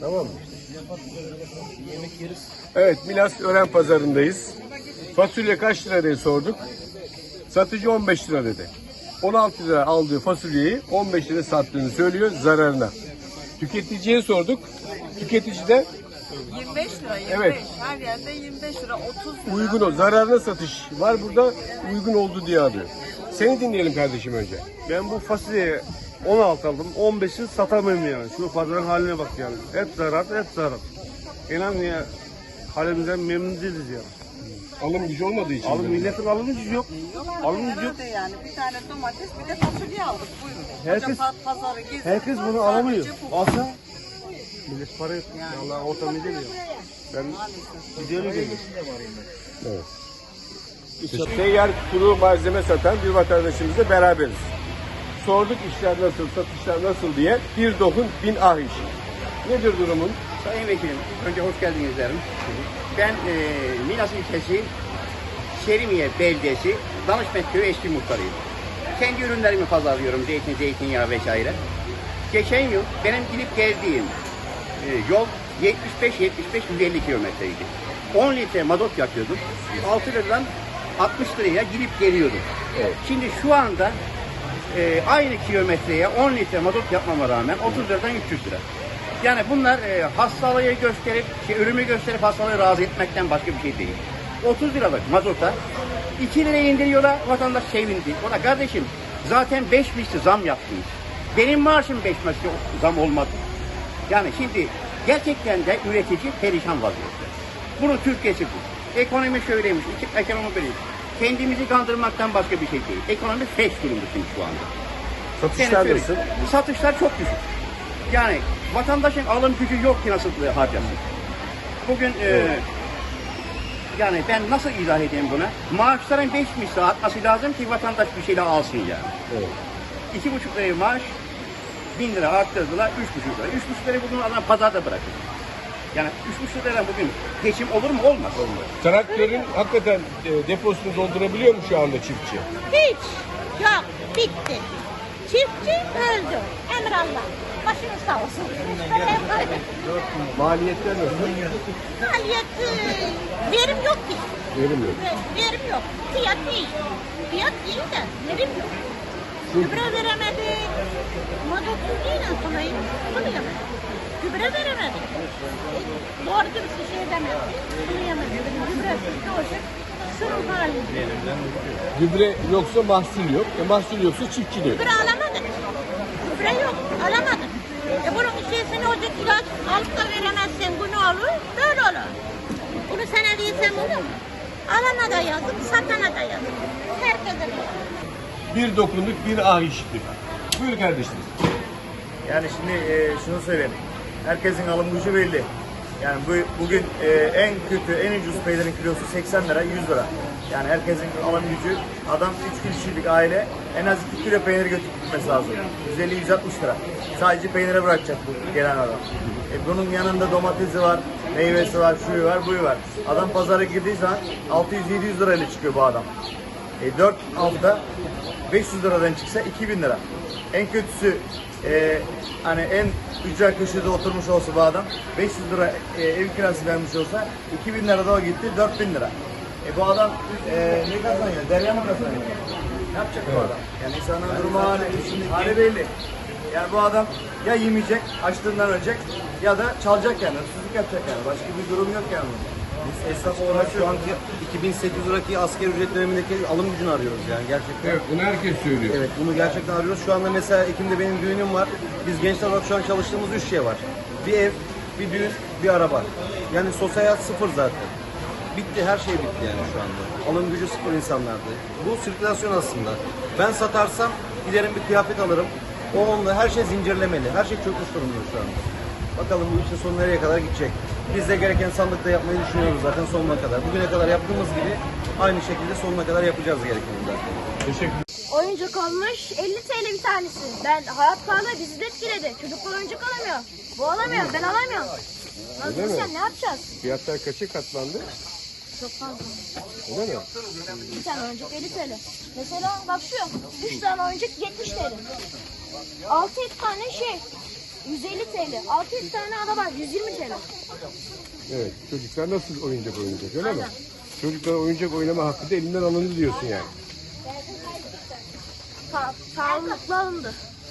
Tamam mı? Evet Milas Ören Pazarı'ndayız. Fasulye kaç lira diye sorduk. Satıcı 15 lira dedi. 16 lira aldığı fasulyeyi 15 lira sattığını söylüyor zararına. Tüketiciye sorduk. Tüketici de 25 lira, 25. Evet. Her yerde 25 lira, 30 lira. uygun o. Zararına satış var burada uygun oldu diye alıyor. Seni dinleyelim kardeşim önce. Ben bu fasulyeye 16 aldım. 15'i satamıyorum yani. Şu pazarın haline bak yani. Hep zarar, hep zarar. İnan ya halimizden memnun değiliz yani. Alım gücü olmadığı için. Alım mi? milletin alım gücü yok. Alım gücü yok. Herhalde yani bir tane domates bir de fasulye aldık. Buyurun. Herkes- Koca pa- pazarı gezdik. Herkes bunu Sadece alamıyor. bu. Alsa millet para yok. Allah ortam edemiyor. Ben gidiyorum geliyorum. Evet. Seyyar kuru malzeme satan bir vatandaşımızla beraberiz. Sorduk işler nasıl, satışlar nasıl diye. Bir dokun bin ah iş. Nedir durumun? Sayın Vekilim, önce hoş geldiniz derim. Ben e, Milas ilçesi Şerimiye beldesi Danışmet Köyü eski muhtarıyım. Kendi ürünlerimi pazarlıyorum, zeytin, zeytinyağı vesaire. Geçen yıl benim gidip geldiğim e, yol 75-75-150 kilometreydi. 10 litre mazot yakıyordum. 6 liradan 60 liraya gidip geliyordum. Şimdi şu anda e, aynı kilometreye 10 litre mazot yapmama rağmen 30 liradan 300 lira. Yani bunlar e, hastalığı gösterip, şey, ürünü gösterip hastalığı razı etmekten başka bir şey değil. 30 liralık mazota 2 liraya indiriyorlar, vatandaş sevindi. Ona kardeşim zaten 5 misli zam yaptınız. Benim maaşım 5 misli zam olmadı. Yani şimdi gerçekten de üretici perişan vaziyette. Bunun Türkiye'si bu. Ekonomi şöyleymiş, ekonomi böyleymiş. Kendimizi kandırmaktan başka bir şey değil. Ekonomi feş durumda çünkü şu anda. Satışlar nasıl? Satışlar çok düşük. Yani vatandaşın alım gücü yok ki nasıl harcasın. Bugün e, yani ben nasıl izah edeyim buna? Maaşların 5 misli artması lazım ki vatandaş bir şeyler alsın yani. Evet. İki buçuk liraya maaş, bin lira arttırdılar, üç buçuk lira. Üç buçuk lirayı bugün adam pazarda bırakır. Yani üç buçuk liradan bugün geçim olur mu? Olmaz. Traktörün hakikaten e, deposunu doldurabiliyor mu şu anda çiftçi? Hiç. Yok. Bitti. Çiftçi öldü. Emrallah. Başınız sağ olsun. Maliyetler nasıl? Maliyet e, verim yok ki. Verim yok. Ve- Verim yok. Fiyat iyi. Fiyat iyi de verim yok. Gübre veremedik. Mazotuyla sulayı sulayamadık. Gübre veremedik. E, Doğru dürüst bir şey demedik. Sulayamadık. Gübre olacak. Şunun hali. Gübre yoksa mahsul yok. E mahsul yoksa çiftçi de yok. Gübre alamadık. Gübre yok, alamadık. E bunun içerisine olacak ilaç alıp da veremezsen bu ne olur? Böyle olur. Bunu sana değilsem olur mu? Alana da yazık, satana da yazık. Herkese de yazık. Bir dokunduk bir ah işittik. Buyur kardeşim. Yani şimdi e, şunu söyleyeyim. Herkesin alım gücü belli. Yani bu, bugün e, en kötü, en ucuz peynirin kilosu 80 lira, 100 lira. Yani herkesin alım gücü, adam 3 kişilik aile en az 2 kilo peynir götürüp gitmesi lazım. 150-160 lira. Sadece peynire bırakacak bu gelen adam. E, bunun yanında domatesi var, meyvesi var, şuyu var, buyu var. Adam pazara girdiği zaman 600-700 lirayla çıkıyor bu adam. E, 4 hafta 500 liradan çıksa 2000 lira. En kötüsü e, hani en ücra köşede oturmuş olsa bu adam 500 lira e, ev kirası vermiş olsa 2000 lira da o gitti 4000 lira. E bu adam e, ne kazanıyor? Derya mı kazanıyor? Ne yapacak bu adam? Yani insanın durumu hali, hali belli. Yani bu adam ya yemeyecek, açlığından ölecek ya da çalacak yani, hırsızlık yapacak yani. Başka bir durum yok yani. Biz esnaf olarak şu anki 2800 liraki asgari ücret dönemindeki alım gücünü arıyoruz yani gerçekten. Evet bunu herkes söylüyor. Evet bunu gerçekten arıyoruz. Şu anda mesela Ekim'de benim düğünüm var. Biz gençler olarak şu an çalıştığımız üç şey var. Bir ev, bir düğün, bir araba. Yani sosyal hayat sıfır zaten. Bitti, her şey bitti yani şu anda. Alım gücü sıfır insanlarda. Bu sirkülasyon aslında. Ben satarsam giderim bir kıyafet alırım. O onunla her şey zincirlemeli. Her şey çökmüş durumda şu anda. Bakalım bu işin sonu nereye kadar gidecek. Biz de gereken sandıkta yapmayı düşünüyoruz zaten sonuna kadar. Bugüne kadar yaptığımız gibi aynı şekilde sonuna kadar yapacağız gerekeni zaten. Teşekkür Oyuncak almış 50 TL bir tanesi. Ben hayat pahalı bizi de etkiledi. Çocuklar oyuncak alamıyor. Bu alamıyor ben alamıyorum. Nasıl mi? sen ne yapacağız? Fiyatlar kaça katlandı? Çok fazla. Öyle mi? Bir tane oyuncak 50 TL. Mesela bak şu 3 tane oyuncak 70 TL. 6 tane şey 150 TL. 600 tane araba 120 TL. Evet. Çocuklar nasıl oyuncak oynayacak öyle mi? Çocuklar oyuncak oynama hakkı da elinden alındı diyorsun yani. Pa sağlıklı alındı.